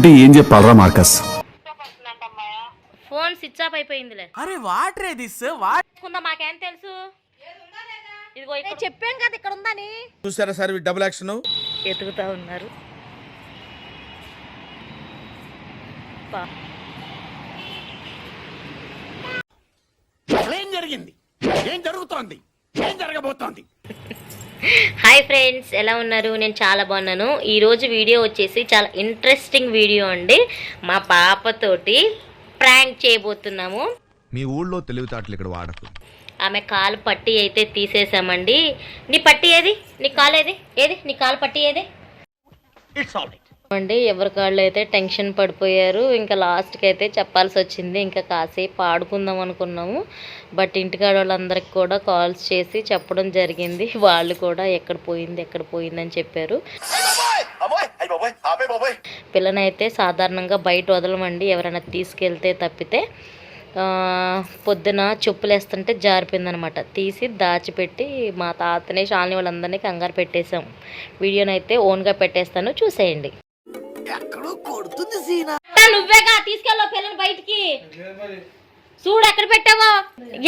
అంటే ఏం చెప్పాలరా మార్కస్? ఫోన్ స్విచ్ ఆఫ్ అయిపోయిందిలే. అరే వాట్ రే దిస్ వాట్ కుందా మాకేం తెలుసు? ఇదిగో ఇక్కడ. చెప్పాం కదా ఇక్కడ ఉందని. చూసారా సార్ డబుల్ యాక్షన్ ఎతుకుతా ఉన్నారు. ఏం జరిగింది? ఏం జరుగుతోంది? ఏం జరగబోతోంది? హాయ్ ఫ్రెండ్స్ ఎలా ఉన్నారు? నేను చాలా బాగున్నాను. ఈరోజు వీడియో వచ్చేసి చాలా ఇంట్రెస్టింగ్ వీడియో అండి. మా పాపతోటి ప్రాంక్ చేయబోతున్నాము. మీ ఊళ్ళో తెలివితేటలు ఇక్కడ వాడకు. ఆమె కాలు పట్టి అయితే తీసేసామండి నీ పట్టి ఏది? నీ కాలు ఏది? ఏది? నీ కాలు పట్టి ఏది? అండి ఎవరి కాళ్ళు అయితే టెన్షన్ పడిపోయారు ఇంకా లాస్ట్కి అయితే చెప్పాల్సి వచ్చింది. ఇంకా కాసేపు ఆడుకుందాం అనుకున్నాము. బట్ ఇంటికాడ వాళ్ళందరికి కూడా కాల్స్ చేసి చెప్పడం జరిగింది. వాళ్ళు కూడా ఎక్కడ పోయింది ఎక్కడ పోయిందని చెప్పారు. పిల్లనైతే సాధారణంగా బయట వదలమండి. ఎవరైనా తీసుకెళ్తే తప్పితే పొద్దున చెప్పులు వేస్తుంటే జారిపోయిందనమాట. తీసి దాచిపెట్టి మా తాతని శాలిని వాళ్ళందరినీ కంగారు పెట్టేశాం. వీడియోనైతే ఓన్గా పెట్టేస్తాను. చూసేయండి. అత్త, నువ్వేగా తీసుకెళ్ళో పిల్లని బయటికి? చూడు ఎక్కడ పెట్టావో?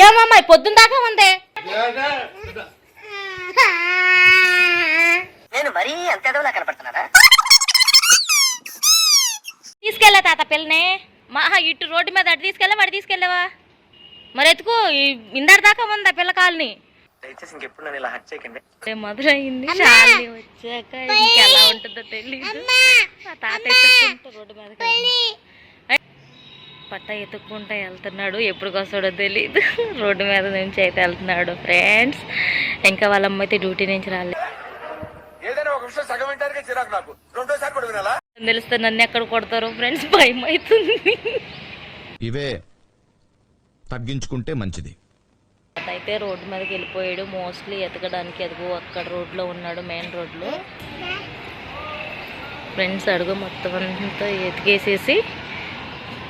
ఏమమ్మా పొద్దున్న దాకా ఉందే? నేను మరీ అంత ఎదవలా కనపడుతున్నారా తీసుకెళ్ళా తాత పిల్లని. మా ఇటు రోడ్డు మీద అటు తీసుకెళ్ళా వాడు తీసుకెళ్ళావా? మరి ఎత్తుకు ఇందరి దాకా ఉందా పిల్ల కాలని? దయచేసి ఇంకెప్పుడు నన్ను ఇలా హట్ చేయకండి. మధుర అయింది? శాలిని వచ్చాక ఇంకెలా ఉంటుందో తెలియదు మా తాత ఎత్తుక్కుంటూ రోడ్డు మీద పట్ట ఎత్తుక్కుంటా వెళ్తున్నాడు. ఎప్పుడు వస్తాడో తెలియదు రోడ్డు మీద నుంచి అయితే వెళ్తున్నాడు ఫ్రెండ్స్ ఇంకా వాళ్ళ అమ్మ అయితే డ్యూటీ నుంచి రాలేదు ఏదైనా ఒక విషయం సగం వింటానికి చిరాకు నాకు. రెండోసారి కూడా వినాలా? తెలిస్తే నన్ను ఎక్కడ కొడతారో ఫ్రెండ్స్ భయం అవుతుంది ఇవే తగ్గించుకుంటే మంచిది. అయితే రోడ్డు మీదకి వెళ్ళిపోయాడు. మోస్ట్లీ ఎతకడానికి ఎదుగు అక్కడ రోడ్లో ఉన్నాడు మెయిన్ రోడ్లో. ఫ్రెండ్స్ అడుగు మొత్తం అంతా ఎతికేసేసి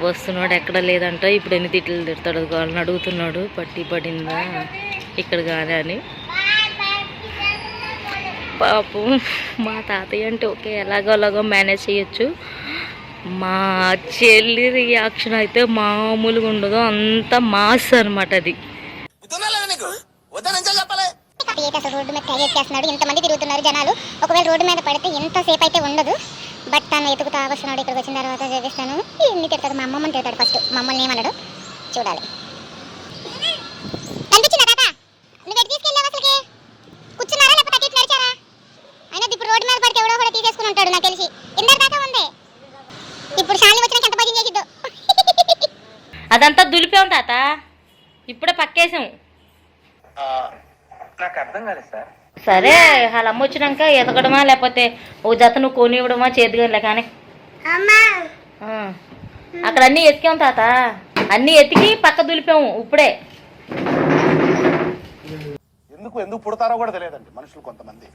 వస్తున్నాడు ఎక్కడ లేదంట ఇప్పుడు ఎన్ని తిట్లు తిడతాడు వాళ్ళని అడుగుతున్నాడు. పట్టి పడిందా? ఇక్కడ కానీ అని. పాపం మా తాతయ్య అంటే ఓకే ఎలాగో అలాగో మేనేజ్ చేయొచ్చు. మా చెల్లి రియాక్షన్ అయితే మామూలుగా ఉండదు. అంత మాస్ అనమాట అది. చెప్పాలి. అసలు రోడ్డు మీద క్యారియర్ చేస్తున్నాడు ఇంతమంది తిరుగుతున్నారు జనాలు. ఒకవేళ రోడ్డు మీద పడితే ఎంతసేపు అయితే ఉండదు. బట్ తను ఎతుకుతా వస్తున్నాడు ఇక్కడికి వచ్చిన తర్వాత చూపిస్తాను. ఎన్ని తిడతాడు మా అమ్మమ్మని తిడతాడు ఫస్ట్ మమ్మల్ని ఏమన్నాడు చూడాలి. కనిపించిందా తాత? నువ్వు ఎటు తీసుకెళ్ళావు అసలుకి? కూర్చున్నారా లేకపోతే అటు ఇటు నడిచారా? అయినా ఇప్పుడు రోడ్డు మీద పడితే ఎవడో కూడా తీసేసుకుని ఉంటాడు నాకు తెలిసి. ఇందరి దాకా ఉంది. ఇప్పుడు శాలిని వచ్చినాక ఎంత భజన చేసిద్దో? అదంతా దులిపాం తాత? ఇప్పుడే పక్కేసాం. నాకు అర్థం కాలేదు సార్. సరే వాళ్ళ అమ్మ వచ్చినాక ఎతకడమా లేకపోతే ఓ జత నువ్వు కొనివ్వడమా చేద్దుగానిలే కానీ ఆ. అక్కడ అన్నీ ఎతికాం తాత. అన్నీ ఎతికి పక్క దులిపాము ఇప్పుడే. ఎందుకు ఎందుకు పుడతారో కూడా తెలియదండి మనుషులు కొంతమంది.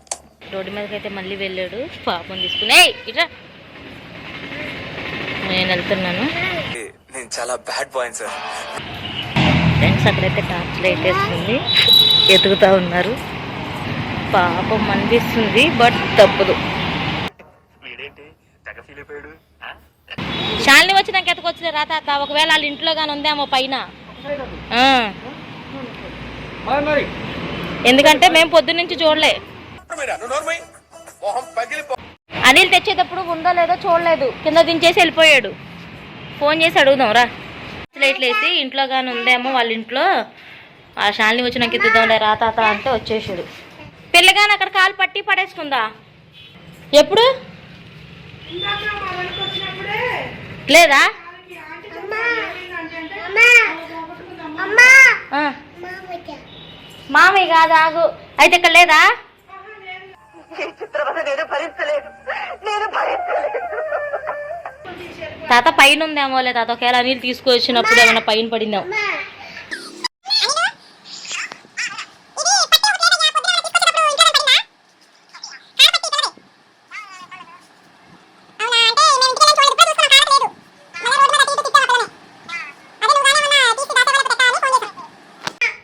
రోడ్డు మీదకి అయితే మళ్ళీ వెళ్ళాడు. పాపం తీసుకుని. ఇట్రా. నేను వెళ్తున్నాను. నేను చాలా బ్యాడ్ బాయ్ సార్. ఫ్రెండ్స్ అక్కడైతే టార్చ్ లైట్ వేస్తుంది ఎతుకుతా ఉన్నారు. పాపం అనిపిస్తుంది బట్ తప్పదు. శాలిని వచ్చినాక ఎతకొచ్చలే రా తాత ఒకవేళ వాళ్ళ ఇంట్లో కానీ ఉందేమో పైన. ఎందుకంటే మేము పొద్దున్న నుంచి చూడలే. అనిల్ తెచ్చేటప్పుడు ఉందో లేదో చూడలేదు. కింద దించేసి వెళ్ళిపోయాడు. ఫోన్ చేసి అడుగుదాం రా. లైట్లు వేసి ఇంట్లో కానీ ఉందేమో వాళ్ళ ఇంట్లో. ఆ శాలిని వచ్చినాక ఎత్తుదాంలే రా తాత అంటే వచ్చేసాడు. పిల్లగాని అక్కడ కాలు పట్టి పడేసుకుందా? ఎప్పుడు? లేదా? మామయ్య కాదు ఆగు. అయితే ఇక్కడ లేదా? తాత పైన ఉందేమో లే తాత. ఒకవేళ నీళ్ళు తీసుకొచ్చినప్పుడు ఏమైనా పైన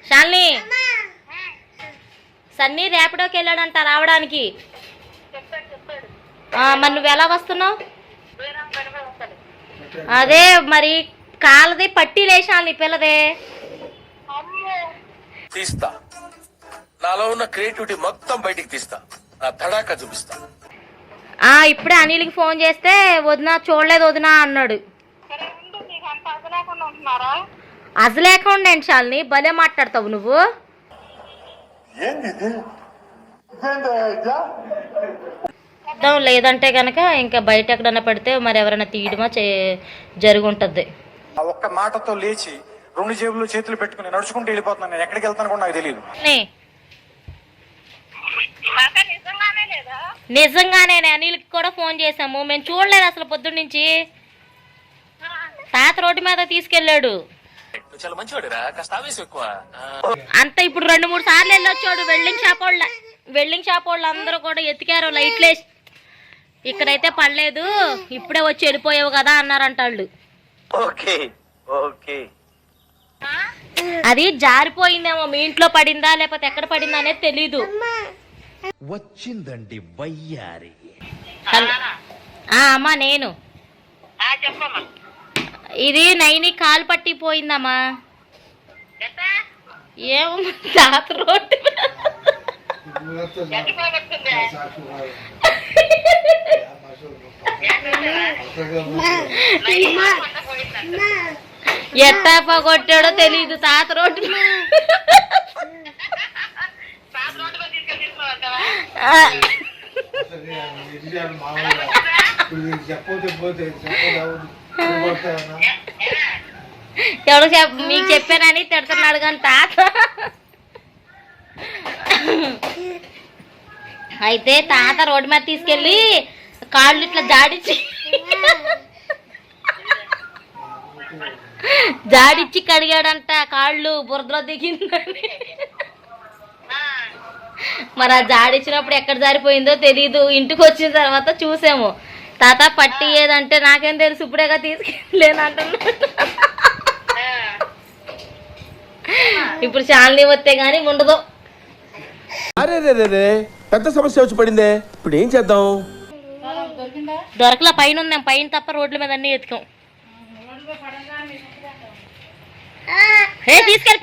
శాలిని. సన్నీ రేపడోకి వెళ్ళాడంట రావడానికి. మరి నువ్వు ఎలా వస్తున్నావు? అదే మరి కాలది పట్టీ లేచాలి నీ పిల్లదే. తీస్తా. నాలో ఉన్న క్రియేటివిటీ మొత్తం బయటికి తీస్తా. నా తడాక చూపిస్తా. ఆ ఇప్పుడే అనిల్కి ఫోన్ చేస్తే వదిన చూడలేదు వదిన అన్నాడు. అసలేకుండా ఏంటి శాలిని భలే మాట్లాడతావు నువ్వు. అర్థం లేదంటే కనుక ఇంకా బయట ఎక్కడన్నా పెడితే మరి ఎవరైనా తీయడమా జరుగుంటుంది. ఒక్క మాటతో లేచి రెండు జేబులు చేతులు పెట్టుకుని నడుచుకుంటూ వెళ్ళిపోతున్నాను నేను. ఎక్కడికి వెళ్తాను కూడా నాకు తెలియదు నే. నిజంగానే అనిల్కి కూడా ఫోన్ చేసాము మేము చూడలేదు అసలు పొద్దున్న నుంచి. తాత రోడ్డు మీద ఆ, అంత ఇప్పుడు రెండు మూడు సార్లు వెళ్ళొచ్చాడు. వెల్డింగ్ షాప్ వాళ్ళ వెల్డింగ్ షాప్ వాళ్ళు అందరూ కూడా ఎతికారు. లైట్లు వేసి ఇక్కడైతే పడలేదు ఇప్పుడే వచ్చి వెళ్ళిపోయావు కదా అన్నారంట వాళ్ళు. Okay okay. అది జారిపోయిందేమో మీ ఇంట్లో పడిందా లేకపోతే ఎక్కడ పడిందా అనేది తెలీదు. వచ్చిందండి వయ్యారి. అమ్మా నేను. ఇది నైని కాలు పట్టి పోయిందమ్మా ఏమో తాత రోడ్డు. ఎట్ట పగొట్టాడో తెలీదు తాత రోడ్డు ఎవడు మీకు చెప్పానని తిడుతున్నాడు కానీ తాత. అయితే తాత రోడ్డు మీద తీసుకెళ్ళి కాళ్ళు ఇట్లా జాడించి జాడిచ్చి కడిగాడంట కాళ్ళు బురదలో దిగిందని. మరి ఆ జాడిచ్చినప్పుడు ఎక్కడ జారిపోయిందో తెలీదు. ఇంటికి వచ్చిన తర్వాత చూసాము. తాత పట్టి ఏదంటే నాకేం తెలుసు ఇప్పుడేగా తీసుకెళ్ళలేనంటున్నాడు. ఇప్పుడు చాలని వస్తే గానీ ఉండదు అరే రే రే రే పెద్ద సమస్య వచ్చి పడిందే. ఇప్పుడు ఏం చేద్దాం? దొరకలా పైన ఉందాం. పైన తప్ప రోడ్ల మీద అన్ని ఎతికాం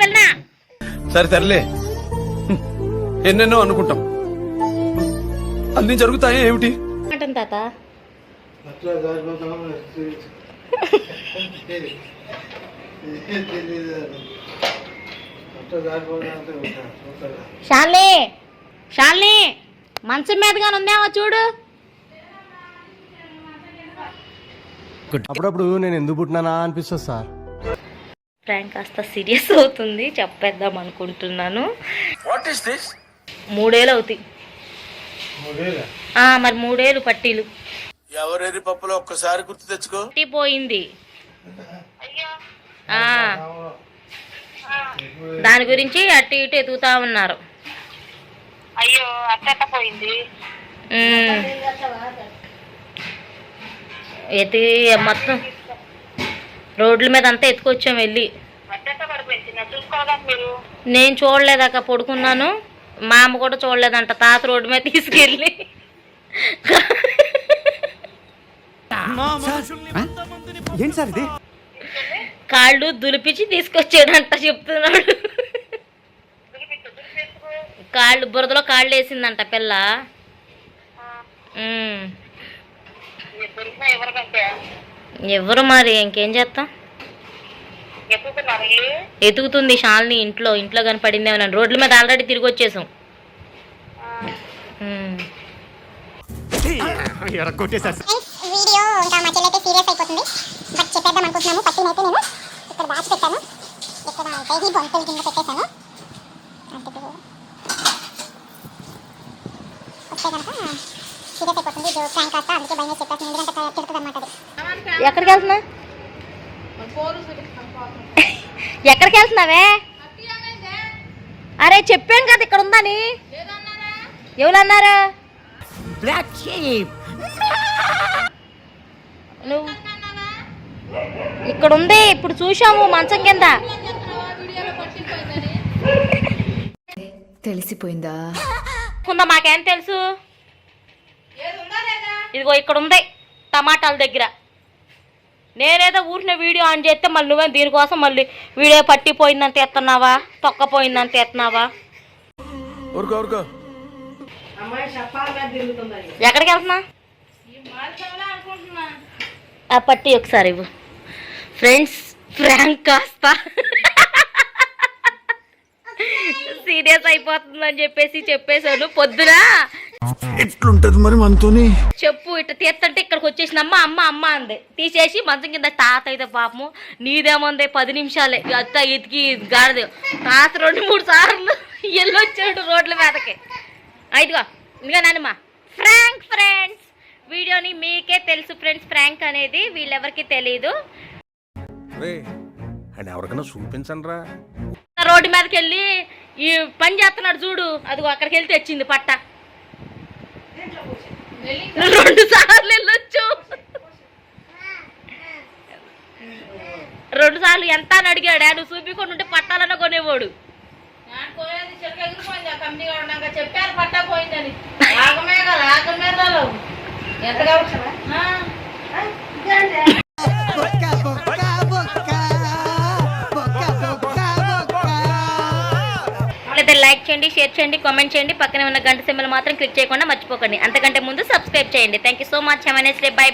పిల్లనా సరే సర్లే. ఎన్నెన్నో అనుకుంటాం. అన్ని జరుగుతాయి ఏమిటి? తాత. షాల్ని షాల్ని మంచం మీదగానే ఉందేమో చూడు? అప్పుడప్పుడు నేను ఎందుకు పుట్టినానా అనిపిస్తుంది సార్. ప్రాంక్ కాస్త సీరియస్ అవుతుంది చెప్పేద్దాం అనుకుంటున్నాను. వాట్ ఈస్ దిస్ మూడేళ్ళు అవుతాయి. ఆ, మరి మూడేళ్ళు పట్టీలు. ఎవరెరి పప్పులో ఒక్కసారి గుర్తు తెచ్చుకో. పోయింది. ఆ. దాని గురించి అటు ఇటు ఎదుగుతా ఉన్నారు. అయ్యో అట్ట పోయింది. ఎతి మొత్తం రోడ్ల మీద అంతా ఎత్తుకొచ్చాం వెళ్ళి. అట్టెట్ట పడిపోయింది? నా చూసుకోవాలి మీరు. నేను చూడలేదాక పడుకున్నాను. మా అమ్మ కూడా చూడలేదంట తాత రోడ్డు మీద తీసుకెళ్ళి. ఏంటి సార్ ఇది? కాళ్ళు దులిపించి తీసుకొచ్చాడంట చెప్తున్నాడు. కాళ్ళు బురదలో కాళ్ళు వేసిందంట పిల్ల. ఎవరు మరి? ఇంకేం చేస్తాం? ఎతుకుతుంది షాల్ని ఇంట్లో ఇంట్లో కనపడింది ఏమన్నా? రోడ్ల మీద ఆల్రెడీ తిరిగి వచ్చేసాం. వీడియో ఇంకా మా చెల్లి అయితే సీరియస్ అయిపోతుంది. బట్ చెప్పేద్దాం అనుకుంటున్నాము. పట్టిన అయితే నేను ఇక్కడ దాచి పెట్టాను. ఇక్కడ ఈ బొంతల కింద పెట్టేశాను. అంటే ఇప్పుడు వస్తే కనుక సీరియస్ అయిపోతుంది. జో ప్రాంక్ కాస్త అందుకే భయం వేసి చెప్పేస్తాను ఎందుకంటే తిడుతుంది అనమాట అది. ఎక్కడికి వెళ్తున్నా? ఎక్కడికి వెళ్తున్నావే? అరే చెప్పాం కదా ఇక్కడ ఉందని. ఎవరన్నారు? నువ్వు ఇక్కడ ఉంది ఇప్పుడు చూసాము మంచం కింద. తెలిసిపోయిందా? ఉందా మాకేం తెలుసు? ఇదిగో ఇక్కడ ఉంది టమాటాల దగ్గర. నేనేదో ఊరిన వీడియో ఆన్ చేస్తే మళ్ళీ నువ్వే దీనికోసం మళ్ళీ వీడియో పట్టిపోయిందంత ఎత్తున్నావా తొక్కపోయిందంత ఎత్తున్నావా ఊరుకో ఊరుకో. ఎక్కడికి వెళ్తున్నా? ఆ పట్టి ఒకసారి ఇవ్వు. ఫ్రెండ్స్ ఫ్రాంక్ కాస్త. సీరియస్ అయిపోతుందని చెప్పేసి చెప్పేశాను. పొద్దున? ఎట్లుంటది మరి మనతోని? చెప్పు ఇట్లా తీస్తుంటే ఇక్కడికి వచ్చేసిన అమ్మ అమ్మ అమ్మ అంది. తీసేసి మంచం కింద తాత అయితే పాపము నీదేముంది? పది నిమిషాలే. అత్త ఎతికి గాడిద. తాత రెండు మూడు సార్లు ఎల్లొచ్చాడు రోడ్ల మీదకి. అయిదుగా ఇంకా నాన్నమ్మ. ఫ్రాంక్ ఫ్రెండ్స్ వీడియోని మీకే తెలుసు ఫ్రెండ్స్ ఫ్రాంక్ అనేది వీళ్ళెవరికి తెలియదు అండ్ ఎవరికైనా చూపించండి రా రోడ్డు మీదకి వెళ్ళి ఈ పని చేస్తున్నాడు చూడు. అదిగో అక్కడికి వెళ్తే వచ్చింది పట్ట. రెండు సార్లు వెళ్ళొచ్చు. రెండు సార్లు ఎంత అని అడిగాడు. నువ్వు చూపించుకొని ఉంటే పట్టాలన్న కొనేవాడు. చెప్పారు పట్టా పోయిందని. ఆగమే కదా ఆగమే రాలేవు ఎంత కావచ్చు చేయండి షేర్ చేయండి కామెంట్ చేయండి. పక్కనే ఉన్న గంట సింబల్ మాత్రం క్లిక్ చేయకుండా మర్చిపోకండి. అంతకంటే ముందు సబ్స్క్రైబ్ చేయండి. Thank you so much have next day bye